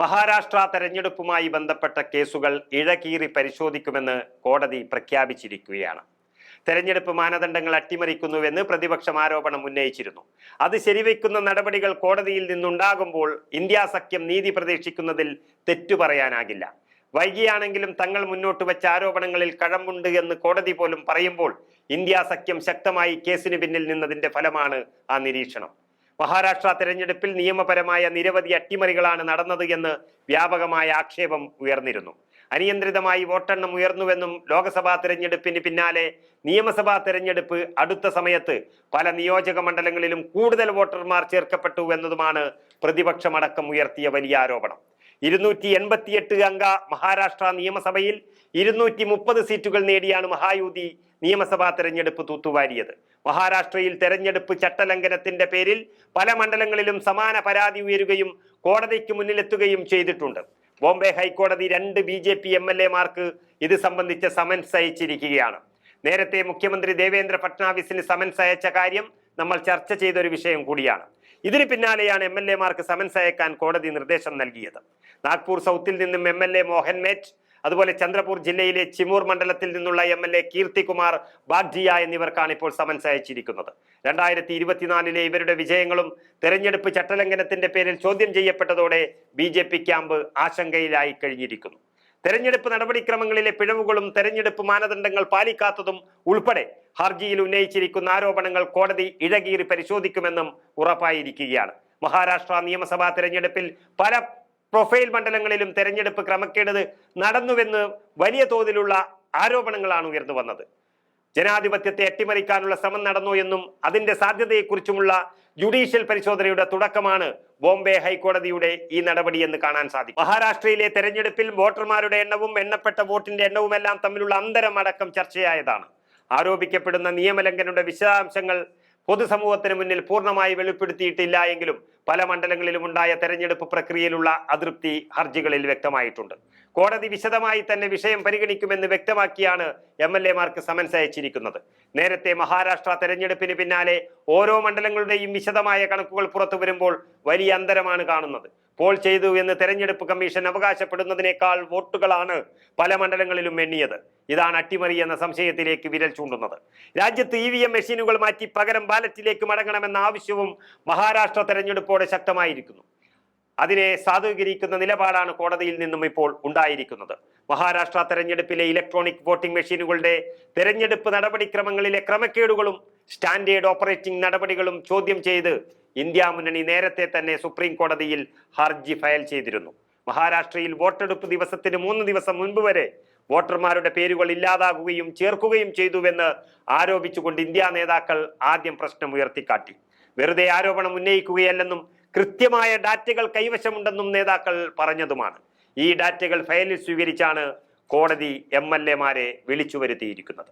മഹാരാഷ്ട്ര തെരഞ്ഞെടുപ്പുമായി ബന്ധപ്പെട്ട കേസുകൾ ഇഴകീറി പരിശോധിക്കുമെന്ന് കോടതി പ്രഖ്യാപിച്ചിരിക്കുകയാണ്. തെരഞ്ഞെടുപ്പ് മാനദണ്ഡങ്ങൾ അട്ടിമറിക്കുന്നുവെന്ന് പ്രതിപക്ഷം ആരോപണം ഉന്നയിച്ചിരുന്നു. അത് ശരിവെക്കുന്ന നടപടികൾ കോടതിയിൽ നിന്നുണ്ടാകുമ്പോൾ ഇന്ത്യ സഖ്യം നീതി പ്രതീക്ഷിക്കുന്നതിൽ തെറ്റു പറയാനാകില്ല. വൈകിയാണെങ്കിലും തങ്ങൾ മുന്നോട്ട് വെച്ച ആരോപണങ്ങളിൽ കഴമ്പുണ്ട് എന്ന് കോടതി പോലും പറയുമ്പോൾ ഇന്ത്യ സഖ്യം ശക്തമായി കേസിന് പിന്നിൽ നിന്നതിന്റെ ഫലമാണ് ആ നിരീക്ഷണം. മഹാരാഷ്ട്ര തെരഞ്ഞെടുപ്പിൽ നിയമപരമായ നിരവധി അട്ടിമറികളാണ് നടന്നത് എന്ന് വ്യാപകമായ ആക്ഷേപം ഉയർന്നിരുന്നു. അനിയന്ത്രിതമായി വോട്ടെണ്ണം ഉയർന്നുവെന്നും ലോക്സഭാ തെരഞ്ഞെടുപ്പിന് പിന്നാലെ നിയമസഭാ തെരഞ്ഞെടുപ്പ് അടുത്ത സമയത്ത് പല നിയോജക മണ്ഡലങ്ങളിലും കൂടുതൽ വോട്ടർമാർ ചേർക്കപ്പെട്ടു എന്നതുമാണ് പ്രതിപക്ഷമടക്കം ഉയർത്തിയ വലിയ ആരോപണം. ഇരുന്നൂറ്റി എൺപത്തിയെട്ട് അംഗ മഹാരാഷ്ട്ര നിയമസഭയിൽ ഇരുന്നൂറ്റി മുപ്പത് സീറ്റുകൾ നേടിയാണ് മഹായുതി നിയമസഭാ തെരഞ്ഞെടുപ്പ് തൂത്തുവാരിയത്. മഹാരാഷ്ട്രയിൽ തെരഞ്ഞെടുപ്പ് ചട്ടലംഘനത്തിന്റെ പേരിൽ പല മണ്ഡലങ്ങളിലും സമാന പരാതി ഉയരുകയും കോടതിക്ക് മുന്നിലെത്തുകയും ചെയ്തിട്ടുണ്ട്. ബോംബെ ഹൈക്കോടതി രണ്ട് B J P M L എമാർക്ക് ഇത് സംബന്ധിച്ച സമൻസ് അയച്ചിരിക്കുകയാണ്. നേരത്തെ മുഖ്യമന്ത്രി ദേവേന്ദ്ര ഫട്നാവിസിന് സമൻസ് അയച്ച കാര്യം നമ്മൾ ചർച്ച ചെയ്ത ഒരു വിഷയം കൂടിയാണ്. ഇതിന് പിന്നാലെയാണ് എം എൽ എമാർക്ക് സമൻസ് അയക്കാൻ കോടതി നിർദ്ദേശം നൽകിയത്. നാഗ്പൂർ സൗത്തിൽ നിന്നും M L A Mohan Mate അതുപോലെ ചന്ദ്രപൂർ ജില്ലയിലെ ചിമൂർ മണ്ഡലത്തിൽ നിന്നുള്ള എം എൽ എ കീർത്തികുമാർ ബാഗ്ജിയ എന്നിവർക്കാണ് ഇപ്പോൾ സമൻസ് അയച്ചിരിക്കുന്നത്. രണ്ടായിരത്തി ഇരുപത്തിനാലിലെ ഇവരുടെ വിജയങ്ങളും തെരഞ്ഞെടുപ്പ് ചട്ടലംഘനത്തിന്റെ പേരിൽ ചോദ്യം ചെയ്യപ്പെട്ടതോടെ ബി ജെ പി ക്യാമ്പ് ആശങ്കയിലായി കഴിഞ്ഞിരിക്കുന്നു. തെരഞ്ഞെടുപ്പ് നടപടിക്രമങ്ങളിലെ പിഴവുകളും തെരഞ്ഞെടുപ്പ് മാനദണ്ഡങ്ങൾ പാലിക്കാത്തതും ഉൾപ്പെടെ ഹർജിയിൽ ഉന്നയിച്ചിരിക്കുന്ന ആരോപണങ്ങൾ കോടതി ഇഴകീറി പരിശോധിക്കുമെന്നും ഉറപ്പായിരിക്കുകയാണ്. മഹാരാഷ്ട്ര നിയമസഭാ തെരഞ്ഞെടുപ്പിൽ പല പ്രൊഫൈൽ മണ്ഡലങ്ങളിലും തെരഞ്ഞെടുപ്പ് ക്രമക്കേട് നടന്നുവെന്ന് വലിയ തോതിലുള്ള ആരോപണങ്ങളാണ് ഉയർന്നു വന്നത്. ജനാധിപത്യത്തെ അട്ടിമറിക്കാനുള്ള ശ്രമം നടന്നു എന്നും അതിന്റെ സാധ്യതയെക്കുറിച്ചുമുള്ള ജുഡീഷ്യൽ പരിശോധനയുടെ തുടക്കമാണ് ബോംബെ ഹൈക്കോടതിയുടെ ഈ നടപടി എന്ന് കാണാൻ സാധിക്കും. മഹാരാഷ്ട്രയിലെ തെരഞ്ഞെടുപ്പിൽ വോട്ടർമാരുടെ എണ്ണവും എണ്ണപ്പെട്ട വോട്ടിന്റെ എണ്ണവുമെല്ലാം തമ്മിലുള്ള അന്തരം അടക്കം ചർച്ചയായതാണ്. ആരോപിക്കപ്പെടുന്ന നിയമലംഘനയുടെ വിശദാംശങ്ങൾ പൊതുസമൂഹത്തിന് മുന്നിൽ പൂർണമായി വെളിപ്പെടുത്തിയിട്ടില്ല എങ്കിലും പല മണ്ഡലങ്ങളിലും ഉണ്ടായ തെരഞ്ഞെടുപ്പ് പ്രക്രിയയിലുള്ള അതൃപ്തി ഹർജികളിൽ വ്യക്തമായിട്ടുണ്ട്. കോടതി വിശദമായി തന്നെ വിഷയം പരിഗണിക്കുമെന്ന് വ്യക്തമാക്കിയാണ് എം എൽ എമാർക്ക് സമൻസ് അയച്ചിരിക്കുന്നത്. നേരത്തെ മഹാരാഷ്ട്ര തെരഞ്ഞെടുപ്പിന് പിന്നാലെ ഓരോ മണ്ഡലങ്ങളുടെയും വിശദമായ കണക്കുകൾ പുറത്തു വരുമ്പോൾ വലിയ അന്തരമാണ് കാണുന്നത്. പോൾ ചെയ്തു എന്ന് തെരഞ്ഞെടുപ്പ് കമ്മീഷൻ അവകാശപ്പെടുന്നതിനേക്കാൾ വോട്ടുകളാണ് പല മണ്ഡലങ്ങളിലും എണ്ണിയത്. ഇതാണ് അട്ടിമറി എന്ന സംശയത്തിലേക്ക് വിരൽ ചൂണ്ടുന്നത്. രാജ്യത്ത് ഇ വി എം മെഷീനുകൾ മാറ്റി പകരം ബാലറ്റിലേക്ക് മടങ്ങണമെന്ന ആവശ്യവും മഹാരാഷ്ട്ര തെരഞ്ഞെടുപ്പോടെ ശക്തമായിരിക്കുന്നു. അതിനെ സാധൂകരിക്കുന്ന നിലപാടാണ് കോടതിയിൽ നിന്നും ഇപ്പോൾ ഉണ്ടായിരിക്കുന്നത്. മഹാരാഷ്ട്ര തെരഞ്ഞെടുപ്പിലെ ഇലക്ട്രോണിക് വോട്ടിംഗ് മെഷീനുകളുടെ തെരഞ്ഞെടുപ്പ് നടപടിക്രമങ്ങളിലെ ക്രമക്കേടുകളും സ്റ്റാൻഡേർഡ് ഓപ്പറേറ്റിംഗ് നടപടികളും ചോദ്യം ചെയ്ത് ഇന്ത്യ മുന്നണി നേരത്തെ തന്നെ സുപ്രീം കോടതിയിൽ ഹർജി ഫയൽ ചെയ്തിരുന്നു. മഹാരാഷ്ട്രയിൽ വോട്ടെടുപ്പ് ദിവസത്തിന് മൂന്ന് ദിവസം മുൻപ് വരെ വോട്ടർമാരുടെ പേരുകൾ ഇല്ലാതാകുകയും ചേർക്കുകയും ചെയ്തുവെന്ന് ആരോപിച്ചുകൊണ്ട് ഇന്ത്യ നേതാക്കൾ ആദ്യം പ്രശ്നം ഉയർത്തിക്കാട്ടി. വെറുതെ ആരോപണം ഉന്നയിക്കുകയല്ലെന്നും കൃത്യമായ ഡാറ്റകൾ കൈവശമുണ്ടെന്നും നേതാക്കൾ പറഞ്ഞതുമാണ്. ഈ ഡാറ്റകൾ ഫയലിൽ സ്വീകരിച്ചാണ് കോടതി എം എൽ എമാരെ വിളിച്ചു വരുത്തിയിരിക്കുന്നത്.